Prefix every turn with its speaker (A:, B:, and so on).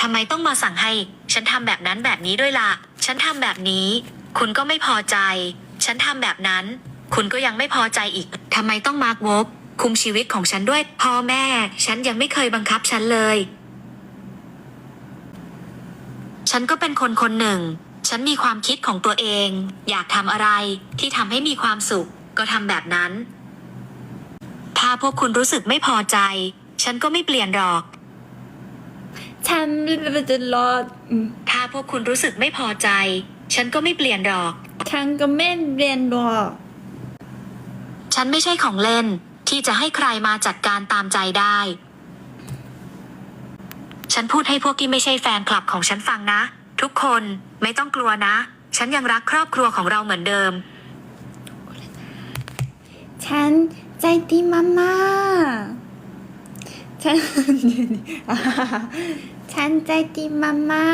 A: ทำไมต้องมาสั่งให้ ฉันทำแบบนั้นแบบนี้ด้วยล่ะ ฉันทำแบบนี้ คุณก็ไม่พอใจ ฉันทำแบบนั้น คุณก็ยังไม่พอใจอีกทำไมต้องมาร์กวบคุมชีวิตของฉันด้วย พ่อแม่ ฉันยังไม่เคยบังคับฉันเลย ฉันก็เป็นคนคนหนึ่ง ฉันมีความคิดของตัวเอง อยากทำอะไรที่ทำให้มีความสุข ก็ทำแบบนั้น ถ้าพวกคุณรู้สึกไม่พอใจ ฉันก็ไม่เปลี่ยนหรอก
B: ฉันจะรออืม
A: ถ้าพวกคุณรู้สึกไม่พอใจ ฉันก็ไม่เปลี่ยนหรอก
B: ฉันก็ไม่เรียนหรอก
A: ฉันไม่ใช่ของเล่น ที่จะให้ใครมาจัดการตามใจได้ ฉันพูดให้พวกที่ไม่ใช่แฟนคลับของฉันฟังนะ ทุกคนไม่ต้องกลัวนะ ฉันยังรักครอบครัวของเราเหมือนเดิม
B: ฉันใจดีมากมาฉันฉันใจดีมากมา